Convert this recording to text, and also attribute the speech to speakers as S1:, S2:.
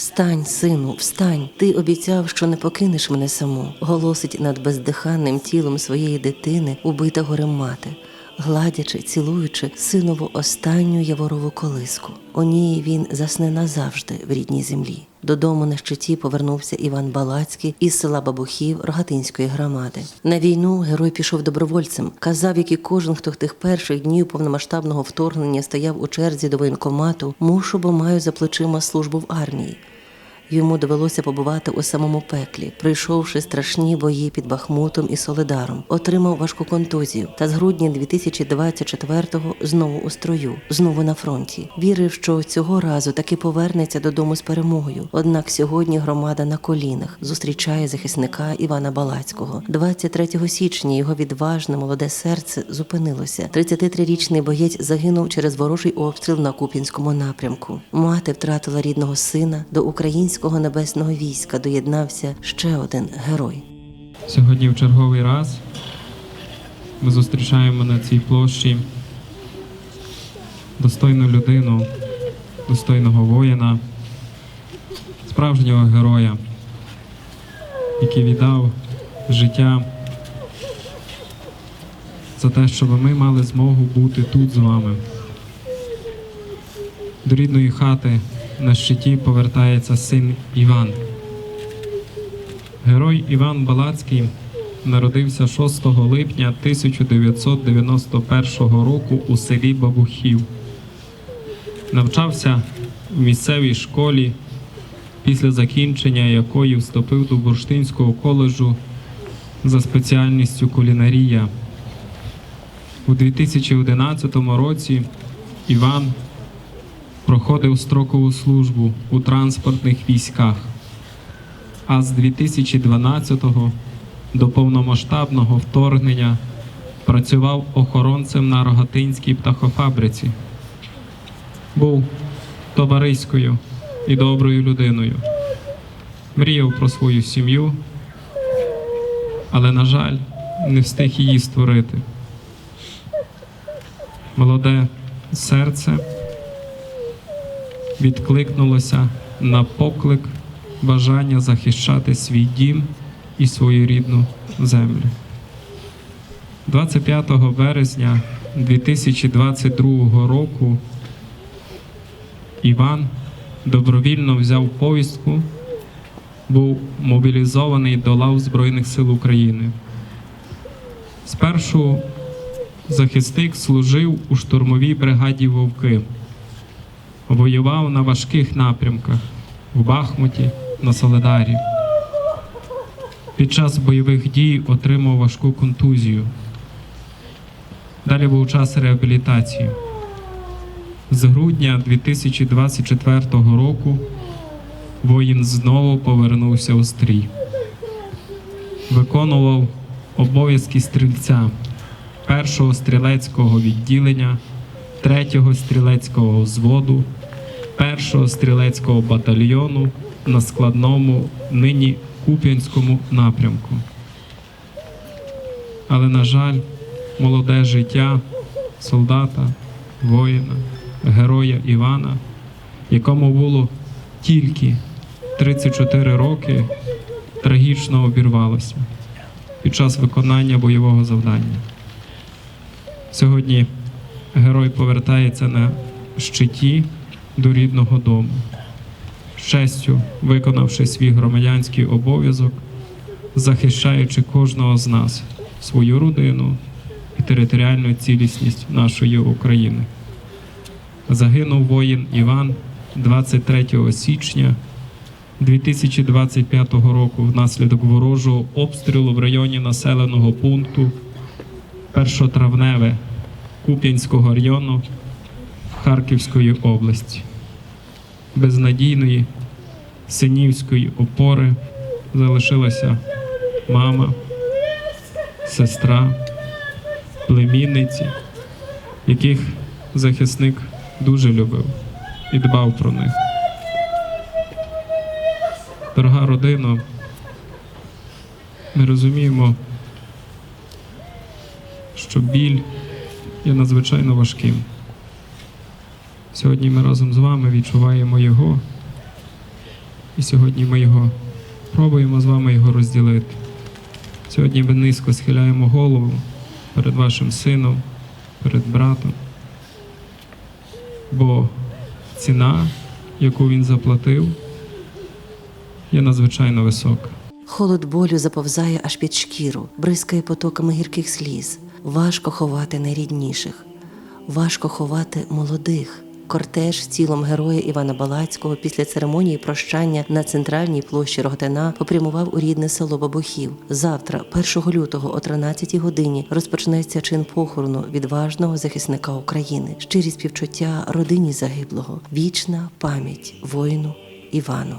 S1: Встань, сину, встань. Ти обіцяв, що не покинеш мене саму. Голосить над бездиханним тілом своєї дитини, убита горем мати. Гладячи, цілуючи синову останню яворову колиску. У ній він засне назавжди в рідній землі. Додому на щиті повернувся Іван Балацький із села Бабухів Рогатинської громади. На війну герой пішов добровольцем. Казав, як і кожен, хто в тих перших днів повномасштабного вторгнення стояв у черзі до воєнкомату, мушу, бо маю за плечима службу в армії. Йому довелося побувати у самому пеклі, пройшовши страшні бої під Бахмутом і Солидаром, отримав важку контузію та з грудня 2024-го знову у строю, знову на фронті. Вірив, що цього разу таки повернеться додому з перемогою. Однак сьогодні громада на колінах зустрічає захисника Івана Балацького. 23 січня його відважне молоде серце зупинилося. 33-річний боєць загинув через ворожий обстріл на Куп'янському напрямку. Мати втратила рідного сина до українського небесного війська. Доєднався ще один герой.
S2: Сьогодні в черговий раз ми зустрічаємо на цій площі достойну людину, достойного воїна, справжнього героя, який віддав життя за те, щоб ми мали змогу бути тут з вами. До рідної хати на щиті повертається син Іван. Герой Іван Балацький народився 6 липня 1991 року у селі Бабухів. Навчався в місцевій школі, після закінчення якої вступив до Бурштинського коледжу за спеціальністю кулінарія. У 2011 році Іван проходив строкову службу у транспортних військах а з 2012-го до повномасштабного вторгнення працював охоронцем на Рогатинській птахофабриці. Був товариською і доброю людиною. Мріяв про свою сім'ю, але, на жаль, не встиг її створити. Молоде серце відкликнулося на поклик бажання захищати свій дім і свою рідну землю. 25 березня 2022 року Іван добровільно взяв повістку, був мобілізований до лав Збройних сил України. Спершу захисник служив у штурмовій бригаді Вовки, воював на важких напрямках в Бахмуті, на Соледарі. Під час бойових дій отримав важку контузію. Далі був час реабілітації. З грудня 2024 року воїн знову повернувся у стрій. Виконував обов'язки стрільця першого стрілецького відділення, третього стрілецького взводу, першого стрілецького батальйону на складному нині Куп'янському напрямку. Але, на жаль, молоде життя солдата, воїна, героя Івана, якому було тільки 34 роки, трагічно обірвалося під час виконання бойового завдання. Сьогодні герой повертається на щиті до рідного дому з честю виконавши свій громадянський обов'язок, захищаючи кожного з нас, свою родину і територіальну цілісність нашої України. Загинув воїн Іван 23 січня 2025 року внаслідок ворожого обстрілу в районі населеного пункту Першотравневе Куп'янського району Харківської області безнадійної синівської опори залишилася мама, сестра, племінниці, яких захисник дуже любив і дбав про них. Дорога родина, ми розуміємо, що біль є надзвичайно важким. Сьогодні ми разом з вами відчуваємо його І сьогодні ми його пробуємо з вами його розділити. Сьогодні ми низько схиляємо голову перед вашим сином, перед братом. Бо ціна, яку він заплатив, є надзвичайно висока.
S1: Холод болю заповзає аж під шкіру, бризкає потоками гірких сліз. Важко ховати найрідніших, важко ховати молодих. Кортеж з тілом героя Івана Балацького після церемонії прощання на центральній площі Рогатина попрямував у рідне село Бабухів. Завтра, 1 лютого о 13 годині, розпочнеться чин похорону відважного захисника України. Щирі співчуття родині загиблого, вічна пам'ять воїну Івану.